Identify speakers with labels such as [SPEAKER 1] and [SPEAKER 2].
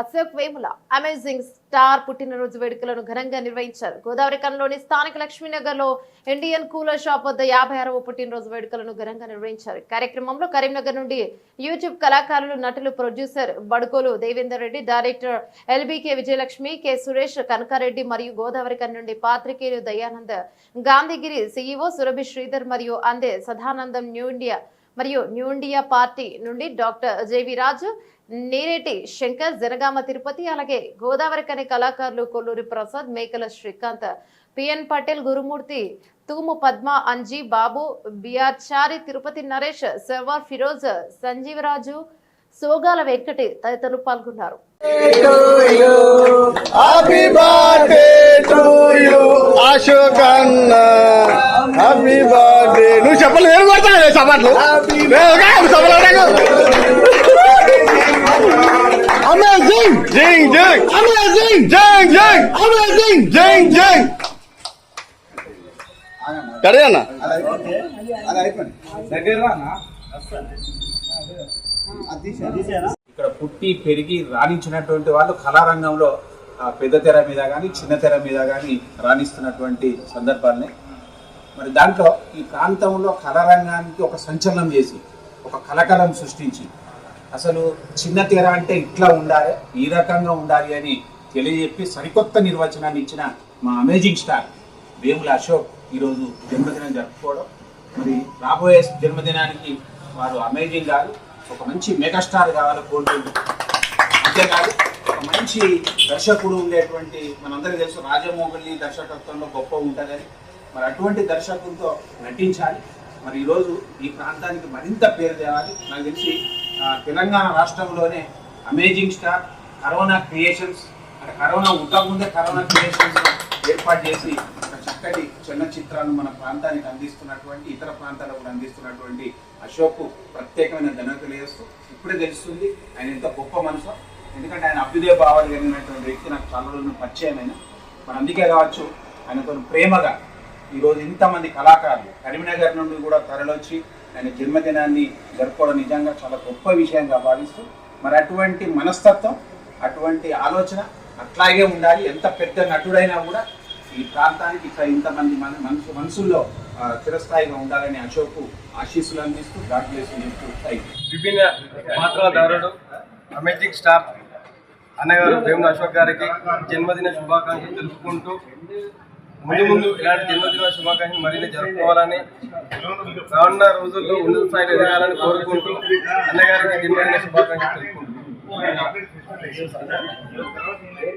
[SPEAKER 1] Ashok Vemula amazing star పుట్టినరోజు వేడుకలను ఘనంగా నిర్వహించారు. గోదావరి కన్లోని స్థానిక లక్ష్మీనగర్లో ఇండియన్ కూలర్ షాప్ వద్ద యాభై ఆరవ పుట్టినరోజు వేడుకలను ఘనంగా నిర్వహించారు. కార్యక్రమంలో కరీంనగర్ నుండి యూట్యూబ్ కళాకారులు నటులు producer Badukolu Devender Reddy director L B K Vijayalakshmi K Suresh Kanakareddy మరియు గోదావరి కన్ నుండి పాత్రికేయులు దయానంద్ గాంధీగిరి సిఇఓ సురభి శ్రీధర్ మరియు అందే సదానందం న్యూ ఇండియా మరియు న్యూ ఇండియా పార్టీ నుండి doctor J V Raju Nereti Shankar Janagama Tirupati అలాగే గోదావరి కని కళాకారులు Kolluri Prasad Mekala Srikanth P N Patel Gurumurthy Thumu Padma Anji Babu B R Chari Tirupati Naresh Sarwar Feroz Sanjeevaraju Sogala Venkati తదితరులు పాల్గొన్నారు.
[SPEAKER 2] అశోకన్నా చెప్పలు నేను కొడతాను చప్పట్లు అమేజింగ్ జింగ్ జింగ్ అమేజింగ్ జింగ్ జింగ్ అమేజింగ్ జింగ్ జింగ్ కడే అన్న?
[SPEAKER 3] ఇక్కడ పుట్టి పెరిగి రాణించినటువంటి వాళ్ళు కళారంగంలో ఆ, పెద్ద తెర మీద కానీ చిన్న తెర మీద కానీ రాణిస్తున్నటువంటి సందర్భాలని మరి దాంట్లో ఈ ప్రాంతంలో కళారంగానికి ఒక సంచలనం చేసి ఒక కలకలం సృష్టించి అసలు చిన్న తెర అంటే ఇట్లా ఉండాలి ఈ రకంగా ఉండాలి అని తెలియజెప్పి సరికొత్త నిర్వచనాన్ని ఇచ్చిన మా అమేజింగ్ స్టార్ వేముల అశోక్ ఈరోజు జన్మదినం జరుపుకోవడం. మరి రాబోయే జన్మదినానికి వారు అమేజింగ్ కాదు ఒక మంచి మెగాస్టార్ కావాలి కోరుకుంటున్నాం అంతేకాదు ఒక మంచి దర్శకుడు ఉండేటువంటి మనందరికీ తెలుసు రాజమోహన్లి దర్శకత్వంలో గొప్ప ఉంటుందని. మరి అటువంటి దర్శకులతో నటించాలి. మరి ఈరోజు ఈ ప్రాంతానికి మరింత పేరు తేవాలి. నాకు తెలిసి తెలంగాణ రాష్ట్రంలోనే అమేజింగ్ స్టార్ కరోనా క్రియేషన్స్ అంటే కరోనా ఉండకముందే కరోనా క్రియేషన్స్ ఏర్పాటు చేసి ఒక చక్కటి చిన్న చిత్రాలను మన ప్రాంతానికి అందిస్తున్నటువంటి ఇతర ప్రాంతాలకు కూడా అందిస్తున్నటువంటి అశోక్ ప్రత్యేకమైన ధన్యత తెలియజేస్తూ ఇప్పుడే తెలుస్తుంది ఆయన ఎంత గొప్ప మనసు. ఎందుకంటే ఆయన అభ్యుదయ భావాలు కలిగినటువంటి వ్యక్తి నాకు చాలా రోజులు పరిచయమైన. మరి అందుకే కావచ్చు ఆయనతో ప్రేమగా ఈరోజు ఇంతమంది కళాకారులు కరీంనగర్ నుండి కూడా తరలొచ్చి ఆయన జన్మదినాన్ని జరుపుకోవడం నిజంగా చాలా గొప్ప విషయంగా భావిస్తూ మరి అటువంటి మనస్తత్వం అటువంటి ఆలోచన అట్లాగే ఉండాలి. ఎంత పెద్ద నటుడైనా కూడా ఈ ప్రాంతానికి ఇక్కడ ఇంతమంది మన మనసు మనసుల్లో చిరస్థాయిగా ఉండాలని అశోక్ ఆశీస్సులు అందిస్తూ గాడ్ బ్లెస్ చెప్తూ
[SPEAKER 4] విభిన్న పాత్రధారుడు అమేజింగ్ స్టార్ అన్నగారు వేముల అశోక్ గారికి జన్మదిన శుభాకాంక్షలు తెలుపుకుంటూ ముందు ముందు ఇలాంటి జన్మదిన శుభాకాంక్షలు మరిన్ని జరుపుకోవాలని రానున్న రోజుల్లో ఉన్నత స్థాయిలో ఎదగాలని కోరుకుంటూ అన్నగారికి జన్మదిన శుభాకాంక్షలు తెలుపుకుంటున్నాను